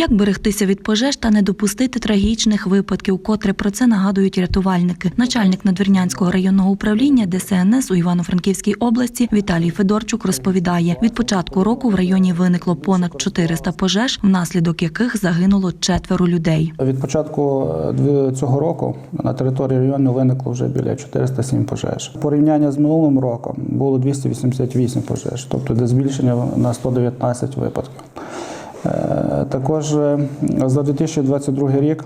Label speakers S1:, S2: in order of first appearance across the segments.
S1: Як берегтися від пожеж та не допустити трагічних випадків, котре про це нагадують рятувальники. Начальник Надвірнянського районного управління ДСНС у Івано-Франківській області Віталій Федорчук розповідає: від початку року в районі виникло понад 400 пожеж, внаслідок яких загинуло четверо людей.
S2: Від початку е, цього року на території району виникло вже біля 407 пожеж. Порівняння з минулим роком було 288 пожеж, тобто де збільшення на 119 випадків. Е, Також е, за 2022 рік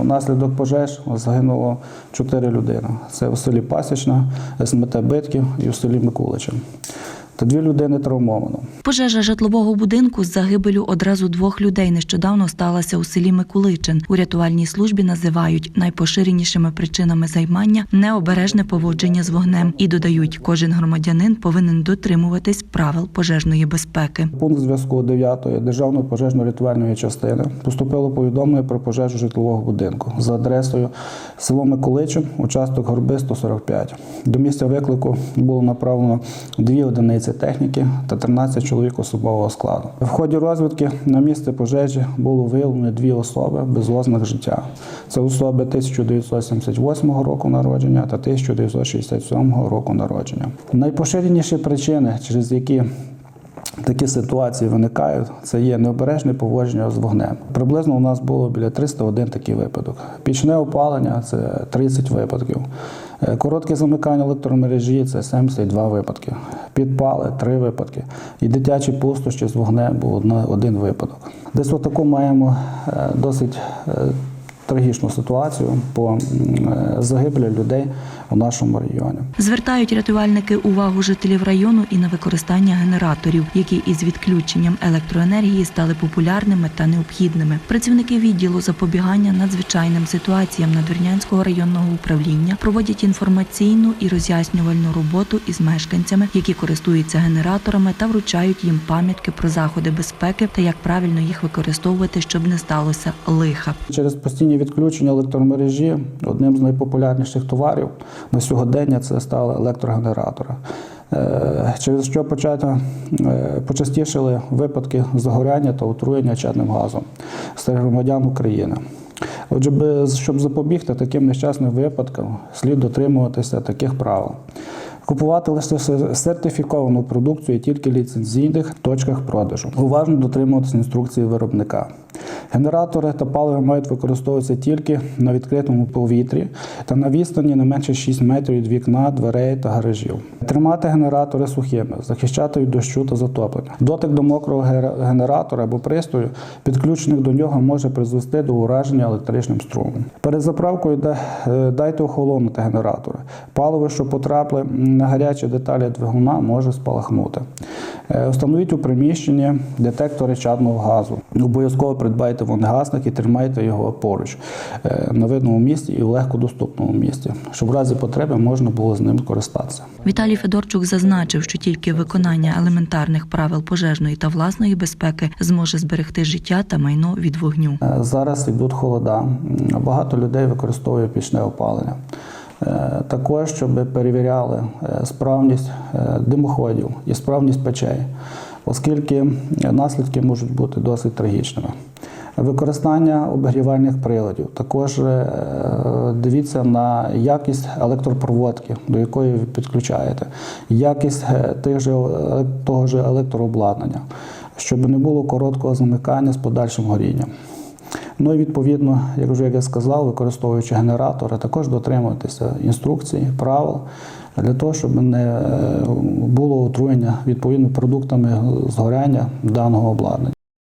S2: внаслідок пожеж загинуло 4 людини. Це в селі Пасічна, СМТ Битків і в селі Микулича. Та дві людини травмовано.
S1: Пожежа житлового будинку з загибелю одразу двох людей нещодавно сталася у селі Микуличин. У рятувальній службі називають найпоширенішими причинами займання необережне поводження з вогнем і додають, кожен громадянин повинен дотримуватись правил пожежної безпеки.
S2: Пункт зв'язку 9 Державної пожежно-рятувальної частини поступило повідомлення про пожежу житлового будинку за адресою село Миколичин, участок Горби 145. До місця виклику було направлено дві одиниці техніки та 13 чоловік особового складу. В ході розвідки на місце пожежі було виявлено дві особи без ознак життя. Це особи 1978 року народження та 1967 року народження. Найпоширеніші причини, через які Такі ситуації виникають. Це є необережне поводження з вогнем. Приблизно у нас було біля 301 такий випадок. Пічне опалення це 30 випадків. Е, Коротке замикання електромережі це 72 випадки. Підпали 3 випадки. І дитячі пустощі з вогнем був один випадок. Десь отаку маємо е, досить е, трагічну ситуацію по е, загибелі людей у нашому районі.
S1: Звертають рятувальники увагу жителів району і на використання генераторів, які із відключенням електроенергії стали популярними та необхідними. Працівники відділу запобігання надзвичайним ситуаціям Надвірнянського районного управління проводять інформаційну і роз'яснювальну роботу із мешканцями, які користуються генераторами та вручають їм пам'ятки про заходи безпеки та як правильно їх використовувати, щоб не сталося лиха.
S2: Через постійні відключення електромережі одним з найпопулярніших товарів на сьогодення це стали електрогенератори. Е, Через що е, почастішили випадки загоряння та отруєння чадним газом серед громадян України. Отже, щоб запобігти таким нещасним випадкам, слід дотримуватися таких правил. Купувати лише сертифіковану продукцію тільки ліцензійних точках продажу. Уважно дотримуватися інструкції виробника. Генератори та паливо мають використовуватися тільки на відкритому повітрі та на відстані не менше 6 метрів від вікна, дверей та гаражів. Тримати генератори сухими, захищати від дощу та затоплення. Дотик до мокрого генератора або пристрою, підключених до нього, може призвести до ураження електричним струмом. Перед заправкою е, дайте охолонути генератори. Паливо, що потрапили на гарячі деталі двигуна, може спалахнути. Е, Встановіть у приміщенні детектори чадного газу. Обов'язково придбайте вогнегасник і тримайте його поруч е, на видному місці і в легкодоступному місці, щоб в разі потреби можна було з ним користатися.
S1: Віталій Федорчук зазначив, що тільки виконання елементарних правил пожежної та власної безпеки зможе зберегти життя та майно від вогню.
S2: Е, Зараз йдуть холода. Багато людей використовує пічне опалення. Е, Також, щоб перевіряли е, справність е, димоходів і справність печей, оскільки наслідки можуть бути досить трагічними. Використання обігрівальних приладів. Також дивіться на якість електропроводки, до якої ви підключаєте, якість тих же, того ж електрообладнання, щоб не було короткого замикання з подальшим горінням. Ну і відповідно, як вже як я сказав, використовуючи генератори, також дотримуватися інструкцій, правил для того, щоб не е, було отруєння відповідно продуктами згоряння даного обладнання.